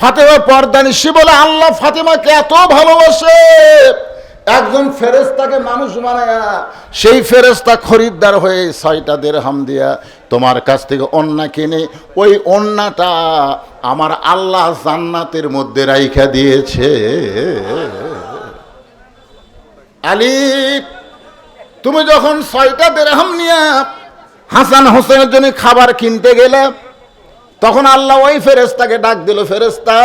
ফাতেমা পর্দানিসি বলে, আল্লাহ ফাতেমাকে এত ভালোবাসে। একজন ফেরেস্তাকে মানুষ বানায়া, সেই ফেরেস্তা খরিদ্দার হয়ে ছয়টা দেড়হাম দিয়া তোমার কাছ থেকে অন্যা কিনে, ওই অন্যটা আমার আল্লাহ জান্নাতের মধ্যে রাইখা দিয়েছে। আলী, তুমি যখন ছয়টা দেড়হাম নিয়া হাসান হোসেনের জন্য খাবার কিনতে গেলে তখন আল্লাহ ওই ফেরেস্তাকে ডাক দিল ফেরেস্তা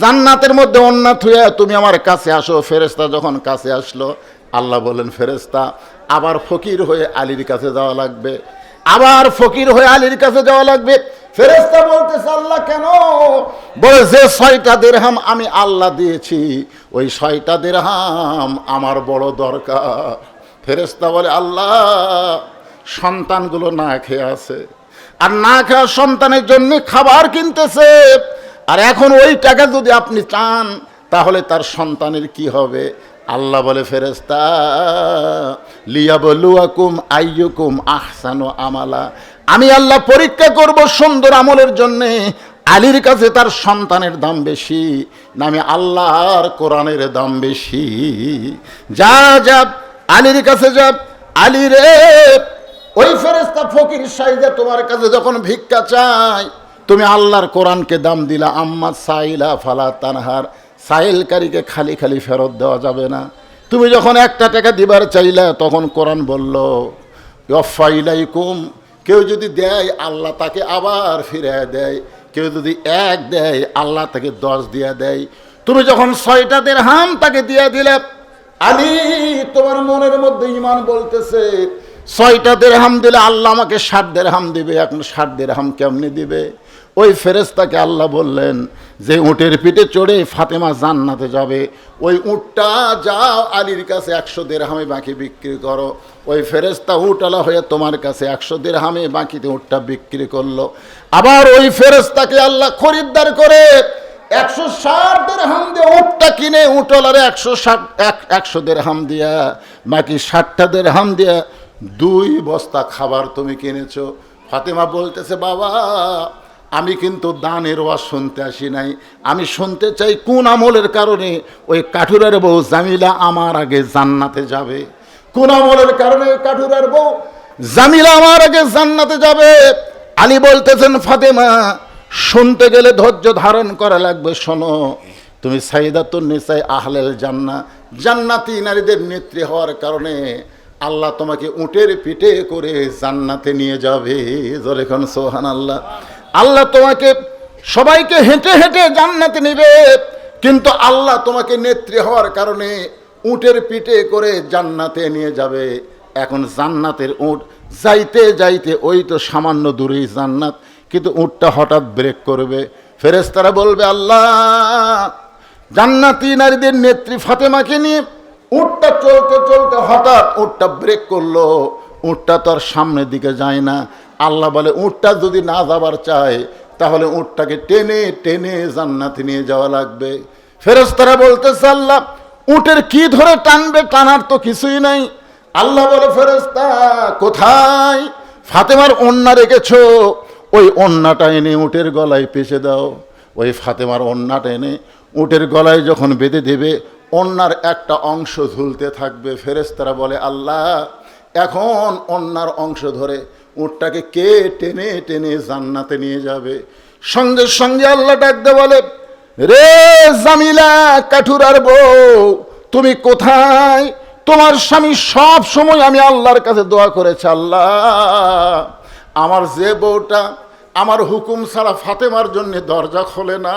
জান্নাতের মধ্যে অন্য থুয়ে তুমি আমার কাছে আসো। ফেরেস্তা যখন কাছে আসলো, আল্লাহ বলেন ফেরেস্তা আবার ফকির হয়ে আলীর কাছে যাওয়া লাগবে। আবার ফকির হয়ে আলীর কাছে যাওয়া লাগবে? ফেরেস্তা বলতেছে, আল্লাহ, কেন? বলে, যে ছয়টা দেড়হাম আমি আল্লাহ দিয়েছি, ওই ছয়টা দেড়হাম আমার বড় দরকার। ফেরেস্তা বলে, আল্লাহ, সন্তানগুলো না খেয়ে আছে। আর না খাওয়া সন্তানের জন্য খাবার কিনতেছে। আর এখন ওই টাকা যদি আপনি চান, তাহলে তার সন্তানের কি হবে? আল্লাহ বলে ফেরেস্তা লিয়াবলুয়াকুম আইয়ুকুম আহসানু আমালা। আমি আল্লাহ পরীক্ষা করব সুন্দর আমলের জন্যে। আলীর কাছে তার সন্তানের দাম বেশি নামে আল্লাহর কোরআনের দাম বেশি। যা যা, আলীর কাছে যা, আলী রে ওই ফেরেস্তা ফকির সাইজা তোমার কাছে যখন ভিক্ষা চাই তুমি আল্লাহর কোরআনকে দাম দিলা, আম্মা সাইলা ফালা তানহার, সাইলকারীকে খালি খালি ফেরত দেওয়া যাবে না। তুমি যখন একটা টাকা দিবার চাইলা, তখন কোরআন বলল ইলাইকুম কেউ যদি দেয়, আল্লাহ তাকে আবার ফিরে দেয়। কেউ যদি এক দেয়, আল্লাহ তাকে দশ দিয়া দেয়। তুমি যখন ছয়টা দের হাম তাকে দিয়া দিলে, আলী তোমার মনের মধ্যে ইমান বলতেছে ছয়টা দেড়হাম দিলে আল্লাহ আমাকে ষাট দেড়হাম দিবে, এখন ষাট দেড়হাম কেমনি দিবে? ওই ফেরেস্তাকে আল্লাহ বললেন, যে উটের পিঠে চড়ে ফাতেমা জান্নাতে যাবে, ওই উটটা যাও আলীর কাছে একশো দেড়হামে বাকি বিক্রি করো। ওই ফেরেস্তা উটওয়ালা হয়ে তোমার কাছে একশো দেড়হামে বাকিতে উঁটটা বিক্রি করল। আবার ওই ফেরেস্তাকে আল্লাহ খরিদ্দার করে একশো ষাট দেড়হাম দিয়ে উটটা কিনে উটলারে একশো ষাট, এক, একশো দেড়হাম দিয়া, বাকি ষাটটা দেড়হাম দিয়া দুই বস্তা খাবার তুমি কিনেছ। ফাতেমা বলতেছে, বাবা, আমি কিন্তু দানের ওয়াজ শুনতে আসি নাই। আমি শুনতে চাই কোন আমলের কারণে ওই কাঠুরের বউ জামিলা আমার আগে জান্নাতে যাবে? কোন আমলের কারণে ওই কাঠুরের বউ জামিলা আমার আগে জান্নাতে যাবে? আলী বলতেছেন, ফাতেমা, শুনতে গেলে ধৈর্য ধারণ করা লাগবে, শোনো। তুমি সাইদাতুন নিসাই আহলেল জান্না জান্নাতি নারীদের নেত্রী হওয়ার কারণে আল্লাহ তোমাকে উটের পিঠে করে জান্নাতে নিয়ে যাবে। যখন সোহান আল্লাহ আল্লাহ তোমাকে সবাইকে হেঁটে হেঁটে জান্নাতে নিবে। কিন্তু আল্লাহ তোমাকে নেত্রী হওয়ার কারণে উটের পিঠে করে জান্নাতে নিয়ে যাবে। এখন জান্নাতের উট যাইতে যাইতে ওই তো সামান্য দূরেই জান্নাত, কিন্তু উঁটটা হঠাৎ ব্রেক করবে। ফেরেস্তারা বলবে, আল্লাহ, জান্নাতি নারীদের নেত্রী ফাতেমাকে নিয়ে উটটা চলতে চলতে হঠাৎ উটটা ব্রেক করল। উটটা তো আর সামনের দিকে যায় না। আল্লাহ বলে, উটটা যদি না যাবার চায়, তাহলে উটটাকে টেনে টেনে জান্নাতে নিয়ে যাওয়া লাগবে। ফেরেস্তারা বলতেছে, আল্লাহ, উটের কি ধরে টানবে, টানার তো কিছুই নাই। আল্লাহ বলে ফেরেস্তা কোথায়? ফাতেমার অন্যা রেখেছো। ওই অন্যটা এনে উটের গলায় পেঁচে দাও। ওই ফাতেমার অন্যটা এনে উটের গলায় যখন বেঁধে দেবে অন্যার একটা অংশ ঝুলতে থাকবে। ফেরেস্তারা বলে, আল্লাহ, এখন অন্যার অংশ ধরে উটটাকে কে টেনে টেনে জান্নাতে নিয়ে যাবে? সঙ্গে সঙ্গে আল্লাহ ডাকতে বলে, রে জামিলা কাঠুরার বউ, তুমি কোথায়? তোমার স্বামী সব সময় আমি আল্লাহর কাছে দোয়া করেছি, আল্লাহ, আমার যে বউটা আমার হুকুম ছাড়া ফাতেমার জন্য দরজা খোলে না,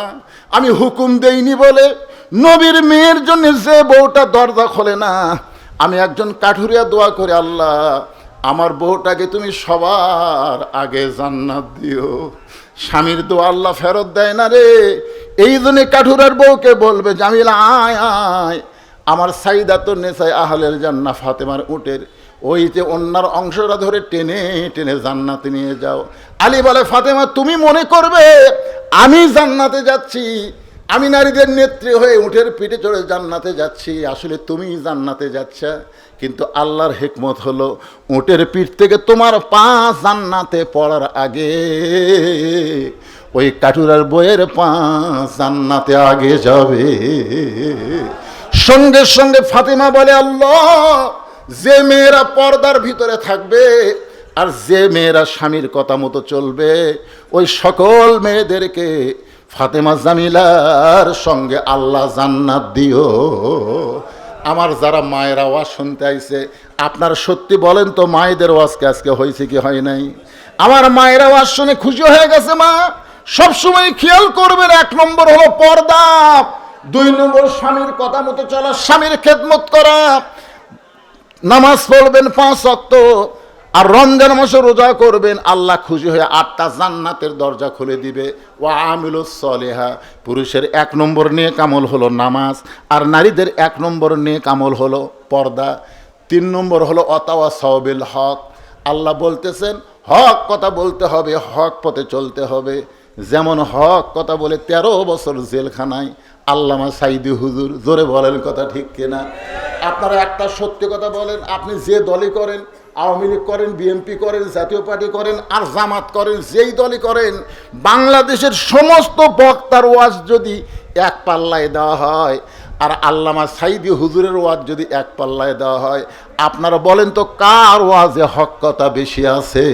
আমি হুকুম দেইনি বলে নবীর মেয়ের জন্য যে বউটা দরজা খোলে না, আমি একজন কাঠুরিয়া দোয়া করে, আল্লাহ, আমার বউটাকে তুমি সবার আগে জান্নাত দিও। স্বামীর দোয়া আল্লাহ ফেরত দেয় না রে। এই জন্য কাঠুরার বউকে বলবে, জামিলা, আয় আয়। আমার সাইদা তো নেশায় আহলের জান্না ফাতেমার উটের ওই যে অন্যার অংশটা ধরে টেনে টেনে জান্নাতে নিয়ে যাও। আলী বলে, ফাতেমা, তুমি মনে করবে, আমি জান্নাতে যাচ্ছি। আমি নারীদের নেত্রী হয়ে উঠের পিঠে চড়ে জান্নাতে যাচ্ছি, আসলে তুমি জান্নাতে যাচ্ছ। কিন্তু আল্লাহর হেকমত হলো উটের পিঠ থেকে তোমার পা জান্নাতে পড়ার আগে, ওই কাটুরার বইয়ের পাঁচ জান্নাতে আগে যাবে। সঙ্গে সঙ্গে ফাতিমা বলে, আল্লাহ, যে মেয়েরা পর্দার ভিতরে থাকবে আর যে মেয়েরা স্বামীর কথা মতো চলবে, ওই সকল মেয়েদেরকে ফাতেমা জামিলার সঙ্গে আল্লাহ জান্নাত দিও। আমার যারা মায়েরা ওয়াজ শুনতে আইছে, আপনার সত্যি বলেন তো মায়েদের ওয়াজকে আজকে হয়েছে কি হয় নাই? আমার মায়েরা ওয়াজ শুনে খুশি হয়ে গেছে মা। সবসময় খেয়াল করবেন, এক নম্বর হলো পর্দা, দুই নম্বর স্বামীর কথা মতো চলা, স্বামীর খেদমত করা। নামাজ পড়বেন পাঁচ অক্ত আর রমজান মাসে রোজা করবেন, আল্লাহ খুশি হয়ে আটটা জান্নাতের দরজা খুলে দিবে। ও আমিলুস সলেহা, পুরুষের এক নম্বর নিয়ে কামল হলো নামাজ, আর নারীদের এক নম্বর নিয়ে কামল হলো পর্দা। তিন নম্বর হলো অতাওয়া সহবিল হক। আল্লাহ বলতেছেন, হক কথা বলতে হবে, হক পথে চলতে হবে। যেমন হক কথা বলে তেরো বছর জেলখানায়, আল্লামা সাইদি হুজুর, জোরে বলেন কথা ঠিক কিনা? আপনারা একটা সত্যি কথা বলেন, আপনি যে দলই করেন আওয়ামী লীগ করেন, বিএনপি করেন, জাতীয় পার্টি করেন, আর জামাত করেন, যেই দলই করেন, বাংলাদেশের সমস্ত বক্তার ওয়াজ যদি এক পাল্লায় দেওয়া হয়, আর আল্লামা সাইদি হুজুরের ওয়াজ যদি এক পাল্লায় দেওয়া হয়, আপনারা বলেন তো কার ওয়াজে হক কথা বেশি আছে?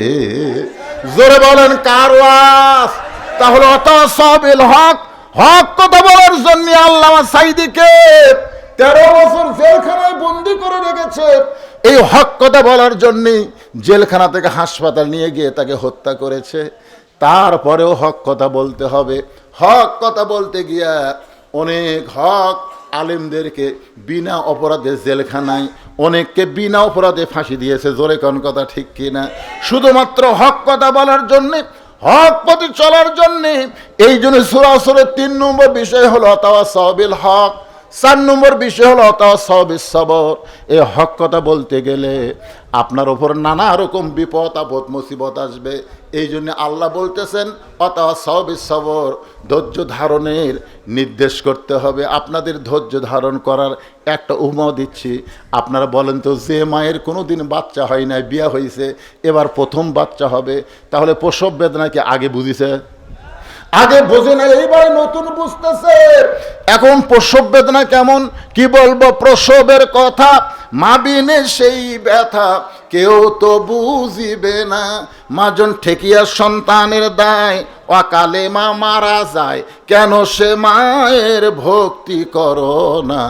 জোরে বলেন, কার ওয়াজ? তাহলে অত সবিল হক হক কথা বলার জন্য আল্লামা সাইদিকে তেরো বছর জেলখানায় বন্দি করে রেখেছে। এই হক কথা বলার জন্যে জেলখানা থেকে হাসপাতাল নিয়ে গিয়ে তাকে হত্যা করেছে। তারপরেও হক কথা বলতে হবে। হক কথা বলতে গিয়া অনেক হক আলেমদেরকে বিনা অপরাধে জেলখানায়, অনেককে বিনা অপরাধে ফাঁসি দিয়েছে। জোরে কোন কথা ঠিক কিনা? শুধুমাত্র হক কথা বলার জন্যে, হক পথে চলার জন্যে, এই জন্য সুরাসুরের তিন নম্বর বিষয় হলো তাওয়া সহবিল হক। চার নম্বর বিষয় হলো সবর এই হক কথা বলতে গেলে আপনার ওপর নানা রকম বিপদ, আপদ, মুসিবত আসবে। এই জন্য আল্লাহ বলতেছেন অতাওয়া সহবিস সবর ধৈর্য ধারণের নির্দেশ করতে হবে। আপনাদের ধৈর্য ধারণ করার একটা উমা দিচ্ছি। আপনারা বলেন তো, যে মায়ের কোনো দিন বাচ্চা হয় নাই, বিয়া হয়েছে এবার প্রথম বাচ্চা হবে। তাহলে প্রসব বেদনাকে আগে বুঝিছে? আগে বোঝে না এইবার নতুন বুঝতেছে। এখন প্রসব বেদনা কেমন? কি বলব? প্রসবের কথা মাবিনে সেই ব্যথা, কেউ তো বুঝিবে না। মাজন ঠেকিয়া সন্তানের দায়, অকালে মা মারা যায়, কেন সে মায়ের ভক্তি করো না?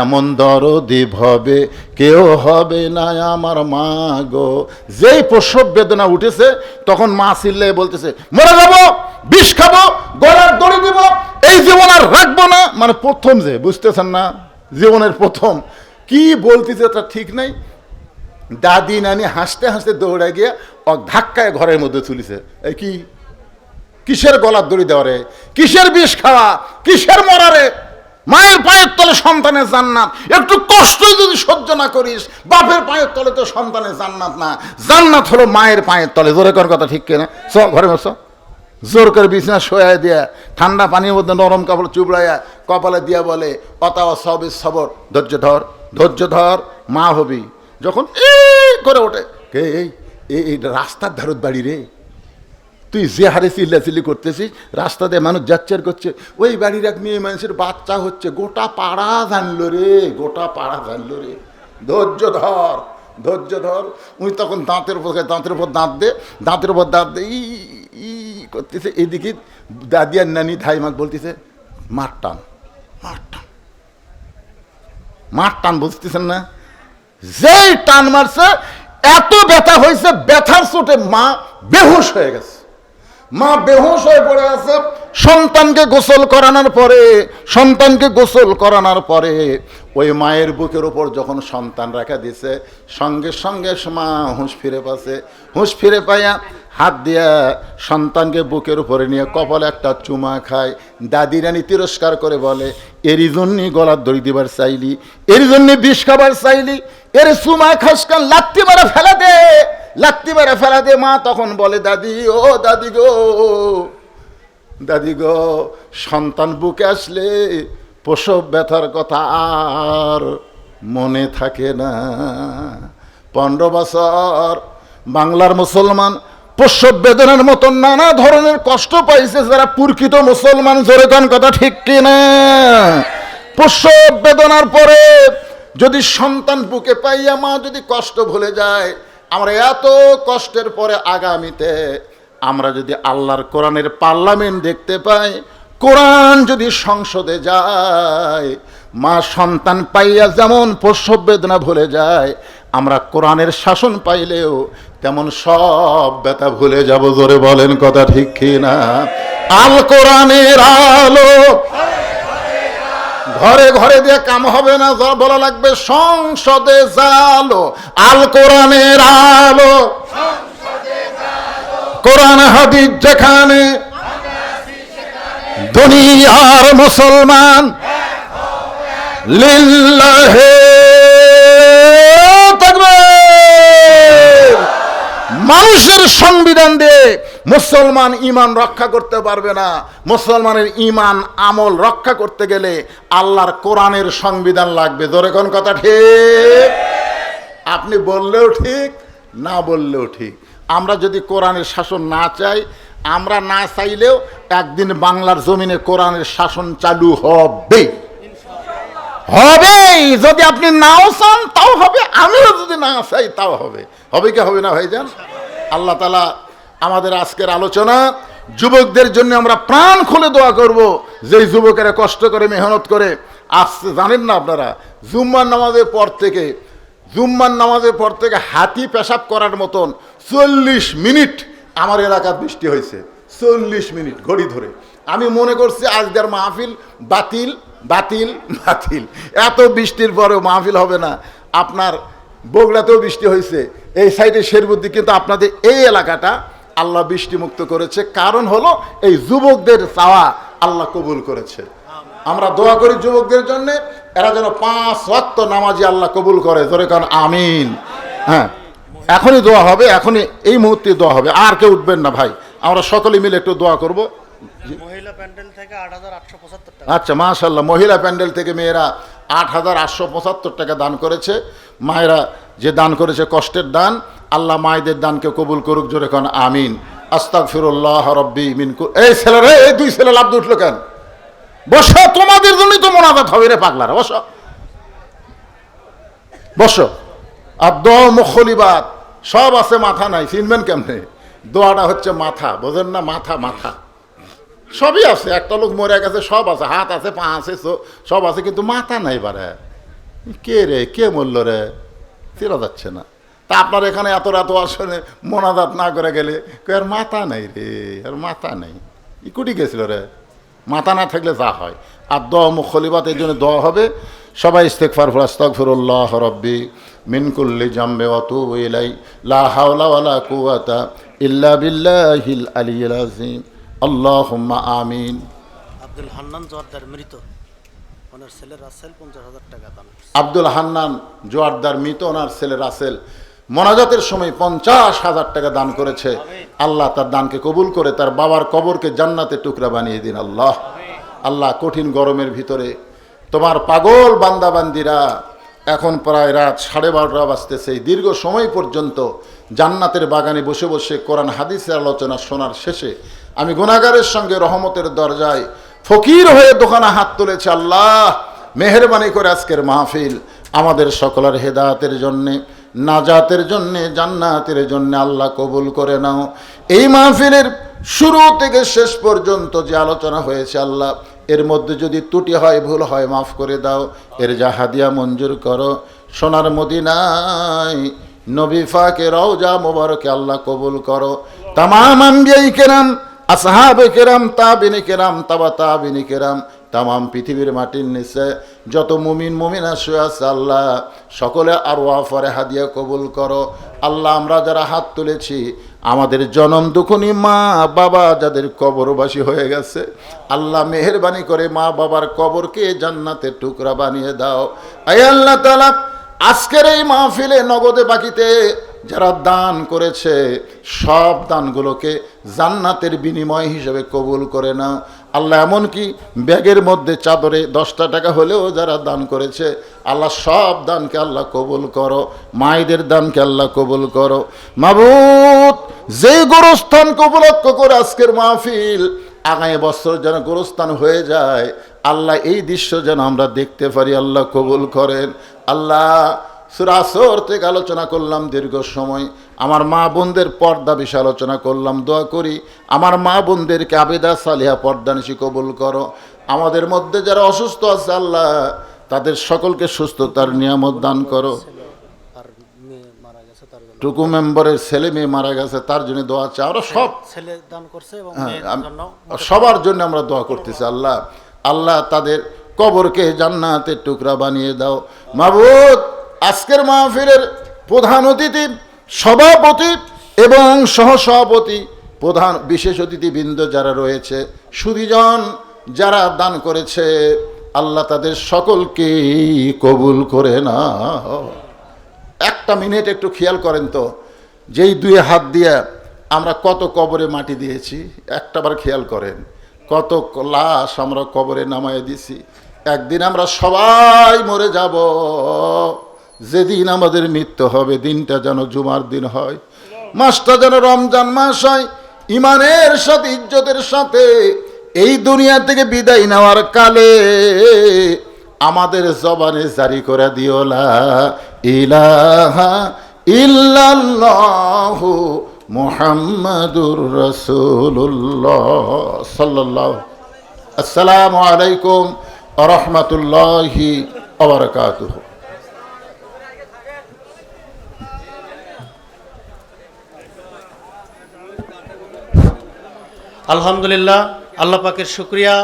এমন দরদি ভবে, কেউ হবে না আমার মা গো। যেই প্রসব বেদনা উঠেছে, তখন মা চিল্লে বলতেছে, মরে যাব? বিষ খাব, গলার দড়ি দিব, এই জীবন আর রাখব না। মানে প্রথম যে, বুঝতেছেন না? জীবনের প্রথম। কি বলতেছে তা ঠিক নাই। দাদি নানি হাসতে হাসতে দৌড়ে গিয়ে ধাক্কায় ঘরের মধ্যে তুলিছে। এই কি? কিসের গলার দড়ি দেওয়া রে? কিসের বিষ খাওয়া? কিসের মরারে মায়ের পায়ের তলে সন্তানের জান্নাত। একটু কষ্ট যদি সহ্য না করিস, বাপের পায়ের তলে তো সন্তানের জান্নাত না। জান্নাত হলো মায়ের পায়ের তলে। জোরে কর কথা ঠিক কিনা? চ, ঘরে বসো। জোর করে বিছনা শোয়াই দিয়া, ঠান্ডা পানির মধ্যে নরম কাপড় চুবড়াইয়া কপালে দিয়া বলে অতাওয়া সবে সবর, ধৈর্য ধর ধৈর্য ধর, মা হবি। যখন এই করে ওঠে, কে এই? এই রাস্তার ধারত বাড়ি রে। তুই যে হারে চিল্লাচিল্লি করতেছিস, রাস্তা দিয়ে মানুষ যাচ্ছে আর করছে, ওই বাড়ির এক মেয়ে মানুষের বাচ্চা হচ্ছে, গোটা পাড়া জানলো রে, গোটা পাড়া জানলো রে। ধৈর্য ধর ধৈর্য ধর। উনি তখন দাঁতের উপর দাঁতের উপর দাঁত দে, দাঁতের উপর দাঁত দে, ই করতেছে, এদিকে দাদি আর নানি ধাইমাক বলতেছে, মার টান মার টান। মার টান বুঝতেছেন না? যেই টান মারছে, এত ব্যথা হয়েছে, ব্যথার চোটে মা বেহুশ হয়ে গেছে। মা বেহুশ হয়ে পড়ে আছে, সন্তানকে গোসল করানোর পরে, সন্তানকে গোসল করানোর পরে, ওই মায়ের বুকের ওপর যখন সন্তান রাখা দিছে, সঙ্গে সঙ্গে মা হুঁশ ফিরে পাছে হুঁশ ফিরে পাইয়া হাত দিয়া সন্তানকে বুকের উপরে নিয়ে কপালে একটা চুমা খায়। দাদি রানী তিরস্কার করে বলে, এরই জন্যই গলার দড়ি দিবার চাইলি, এরই জন্যে বিষ খাবার চাইলি, এর চুমা খাসকান লাত্তি মারা ফেলা দে, লাত্তি মারা ফেলা দে। মা তখন বলে, দাদি, ও দাদি গো দাদি গো, সন্তান বুকে আসলে প্রসব ব্যথার কথা আর মনে থাকে না। পনেরো বছর বাংলার মুসলমান প্রসব বেদনার মতন নানা ধরনের কষ্ট পাইছে যারা পুরকিত মুসলমান জোরে কথা ঠিক কিনা? প্রসব বেদনার পরে যদি সন্তান বুকে পাইয়া মা যদি কষ্ট ভুলে যায়, আমরা এত কষ্টের পরে আগামীতে আমরা যদি আল্লাহর কোরআনের পার্লামেন্ট দেখতে পাই, কোরআন যদি সংসদে যায়, মা সন্তান পাইয়া যেমন প্রসব বেদনা ভুলে যায়, আমরা কোরআনের শাসন পাইলেও তেমন সব ব্যথা ভুলে যাব, জোরে বলেন কথা ঠিক কি না আল কোরআনের আলো। ঘরে ঘরে দিয়ে কাম হবে না, যা বলা লাগবে সংসদে জালো। আল কোরআনের আলো। কোরআন হাদিস যেখানে দুনিয়ার মুসলমান। লিল্লাহে মানুষের সংবিধান দিয়ে মুসলমান ইমান রক্ষা করতে পারবে না। মুসলমানের ইমান আমল রক্ষা করতে গেলে আল্লাহর কোরআনের সংবিধান লাগবে। জোরে কোন কথা ঠিক? আপনি বললেও ঠিক, না বললেও ঠিক। আমরা যদি কোরআনের শাসন না চাই, আমরা না চাইলেও একদিন বাংলার জমিনে কোরআনের শাসন চালু হবে। হবে যদি আপনি নাও চান, তাও হবে, আমিও যদি না চাই, তাও হবে। হবে কি হবে না, ভাইজান? আল্লাহ তালা আমাদের আজকের আলোচনা, যুবকদের জন্য আমরা প্রাণ খুলে দোয়া করব, যেই যুবকেরা কষ্ট করে, মেহনত করে আসছে জানেন না আপনারা, জুম্মার নামাজের পর থেকে, জুম্মার নামাজের পর থেকে হাতি পেশাব করার মতন চল্লিশ মিনিট আমার এলাকার বৃষ্টি হয়েছে। চল্লিশ মিনিট, ঘড়ি ধরে। আমি মনে করছি আজকের মাহফিল বাতিল বাতিল বাতিল। এত বৃষ্টির পরেও মাহফিল হবে না। আপনার বগুড়াতেও বৃষ্টি হয়েছে। এই সাইডে শেরবুদ্দি, কিন্তু আপনাদের এই এলাকাটা আল্লাহ বৃষ্টি মুক্ত করেছে। কারণ হলো এই যুবকদের চাওয়া আল্লাহ কবুল করেছে। আমরা দোয়া করি যুবকদের জন্য, এরা যেন পাঁচ ওয়াক্ত নামাজি আল্লাহ কবুল করে। ধরে কারণ আমিন। হ্যাঁ এখনই দোয়া হবে, এখনই এই মুহূর্তে দোয়া হবে। আর কেউ উঠবেন না ভাই। আমরা সকলে মিলে একটু দোয়া করব। মহিলা প্যান্ডেল থেকে আট হাজার আটশো আচ্ছা মাশাল্লাহ মহিলা প্যান্ডেল থেকে মেয়েরা আট হাজার আটশো পঁচাত্তর টাকা দান করেছে। মায়েরা যে দান করেছে কষ্টের দান, আল্লাহ মায়েদের দানকে কবুল করুক, জোরে কারণ আমিন। আস্তাক ফিরুল্লাহ রব্বি মিন এই ছেলেরা এই দুই ছেলে লাভ উঠল কেন? বসো, তোমাদের জন্যই তো মোনাজাত হবে রে পাগলারা, বসো। বসো। আর দোয়া মুখলিবাদ সব আছে মাথা নাই, চিনবেন কেমনে? দোয়াটা হচ্ছে মাথা, বোঝেন না মাথা মাথা। সবই আছে, একটা লোক মরে গেছে, সব আছে, হাত আছে, পা আছে সব আছে, কিন্তু মাথা নাই বারে কে রে, কে মরল রে? চেনা যাচ্ছে না। তা আপনার এখানে এত রাত আসলে মোনাজাত না করে গেলে আর মাথা নাই রে, আর মাথা নেই। ই কুটি গেছিল রে। মাথা না থাকলে যা হয়। আর দোয়া মুখলিবাত এই জন্য দোয়া হবে। সবাই ইস্তেকফার ফরাস্তাক ফিরুল্লাহ রব্বি মিনকুল্লি জাম্বে অতু ইলাই লা হাওলা ওয়ালা কুওয়াতা ইল্লা বিল্লাহিল আলিয়্যিল আযীম। আল্লাহুম্মা আমিন। আব্দুল হান্নান জোয়ারদার মৃত। ওনার ছেলে রাসেল পঞ্চাশ হাজার টাকা দান আব্দুল হান্নান জোয়ারদার মৃত ওনার ছেলে রাসেল মোনাজাতের সময় পঞ্চাশ হাজার টাকা দান করেছে। আল্লাহ তার দানকে কবুল করে তার বাবার কবরকে জান্নাতে টুকরা বানিয়ে দিন আল্লাহ। আল্লাহ কঠিন গরমের ভিতরে তোমার পাগল বান্দাবান্দিরা এখন প্রায় রাত সাড়ে বারোটা বাজতেছে। এই দীর্ঘ সময় পর্যন্ত জান্নাতের বাগানে বসে বসে কোরআন হাদিসের আলোচনা শোনার শেষে আমি গুণাগারের সঙ্গে রহমতের দরজায় ফকির হয়ে দোকানে হাত তুলেছে, আল্লাহ, মেহরবানি করে আজকের মাহফিল আমাদের সকলের হেদায়তের জন্যে, নাজাতের জন্যে, জান্নাতের জন্যে আল্লাহ কবুল করে নাও। এই মাহফিলের শুরু থেকে শেষ পর্যন্ত যে আলোচনা হয়েছে, আল্লাহ, এর মধ্যে যদি ত্রুটি হয়, ভুল হয়, মাফ করে দাও। এর যা হাদিয়া মঞ্জুর করো। সোনার মদিনায় নবী ফাকে রওজা মোবারকে আল্লাহ কবুল করো। তামাম আম্বিয়াই কেরাম আসহাবে কেরাম, তাবিনী কেরাম, তাবা তাবিনী কেরাম, তামাম পৃথিবীর মাটির নিচে যত মুমিন, মুমিনা শুয়ে আছে আল্লাহ, সকলে আর ওয়াফরে হাদিয়া কবুল করো। আল্লাহ, আমরা যারা হাত তুলেছি, আমাদের জনম দুখনি মা বাবা যাদের কবরবাসী হয়ে গেছে, আল্লাহ মেহরবানি করে মা বাবার কবরকে জান্নাতের টুকরা বানিয়ে দাও। আল্লাহ তালা আজকের এই মাহফিলে নগদে বাকিতে যারা দান করেছে, সব দানগুলোকে জান্নাতের বিনিময় হিসেবে কবুল করে না আল্লাহ এমনকি ব্যাগের মধ্যে চাদরে দশটা টাকা হলেও যারা দান করেছে, আল্লাহ সব দানকে আল্লাহ কবুল করো। মায়েদের দানকে আল্লাহ কবুল করো। মাবুত যেই গোরস্থানকে উপলক্ষ করে আজকের মাহফিল, আগামী বছর যেন গোরস্থান হয়ে যায়, আল্লাহ এই দৃশ্য যেন আমরা দেখতে পারি, আল্লাহ কবুল করেন। আল্লাহ সুরাসর থেকে আলোচনা করলাম দীর্ঘ সময়। আমার মা বোনদের পর্দা বিষয়ে আলোচনা করলাম দোয়া করি। আমার মা বোনদেরকে আবেদা সালিহা পর্দা নিশি কবুল করো। আমাদের মধ্যে যারা অসুস্থ আছে আল্লাহ তাদের সকলকে সুস্থতার নিয়ামত দান করো। টুকু মেম্বারের ছেলে মেয়ে মারা গেছে তার জন্য দোয়া চাই। আমরা সব ছেলে দান করছে হ্যাঁ, সবার জন্য আমরা দোয়া করতেছি আল্লাহ। আল্লাহ তাদের কবরকে জান্নাতের টুকরা বানিয়ে দাও। মাহবুদ আজকের মাহফিলের প্রধান অতিথি, সভাপতি এবং সহসভাপতি প্রধান বিশেষ অতিথিবৃন্দ যারা রয়েছে সুদীজন যারা দান করেছে, আল্লাহ তাদের সকলকে কবুল করে না একটা মিনিট একটু খেয়াল করেন তো, যেই দুই হাত দিয়ে আমরা কত কবরে মাটি দিয়েছি একটাবার খেয়াল করেন, কত লাশ আমরা কবরে নামায় দিছি, একদিন আমরা সবাই মরে যাব। যেদিন আমাদের মৃত্যু হবে, দিনটা যেন জুমার দিন হয়। মাসটা যেন রমজান মাস হয়, ইমানের সাথে, ইজ্জতের সাথে। এই দুনিয়া থেকে বিদায় নেওয়ার কালে আমাদের জবানে জারি করে দিও, লা ইলাহা ইল্লাল্লাহু মুহাম্মাদুর রাসূলুল্লাহ সাল্লাল্লাহু আসসালামু আলাইকুম ওয়া রাহমাতুল্লাহি আলহামদুলিল্লাহ, আল্লাহ পাকের শুক্রিয়া।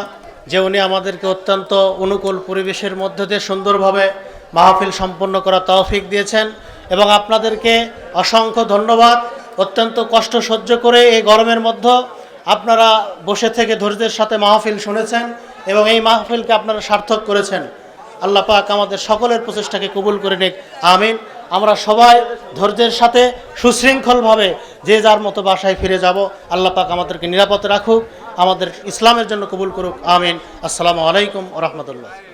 যে উনি আমাদেরকে অত্যন্ত অনুকূল পরিবেশের মধ্যে দিয়ে সুন্দরভাবে মাহফিল সম্পন্ন করা তৌফিক দিয়েছেন এবং আপনাদেরকে অসংখ্য ধন্যবাদ। অত্যন্ত কষ্ট সহ্য করে এই গরমের মধ্যে আপনারা বসে থেকে ধৈর্যের সাথে মাহফিল শুনেছেন এবং এই মাহফিলকে আপনারা সার্থক করেছেন। আল্লাহ পাক আমাদের সকলের প্রচেষ্টাকে কবুল করে নিক। আমিন। আমরা সবাই ধৈর্যের সাথে সুশৃঙ্খলভাবে যে যার মতো বাসায় ফিরে যাব, আল্লাহ পাক আমাদেরকে নিরাপদে রাখুক, আমাদের ইসলামের জন্য কবুল করুক, আমিন। আসসালামু আলাইকুম রহমতুল্লাহ।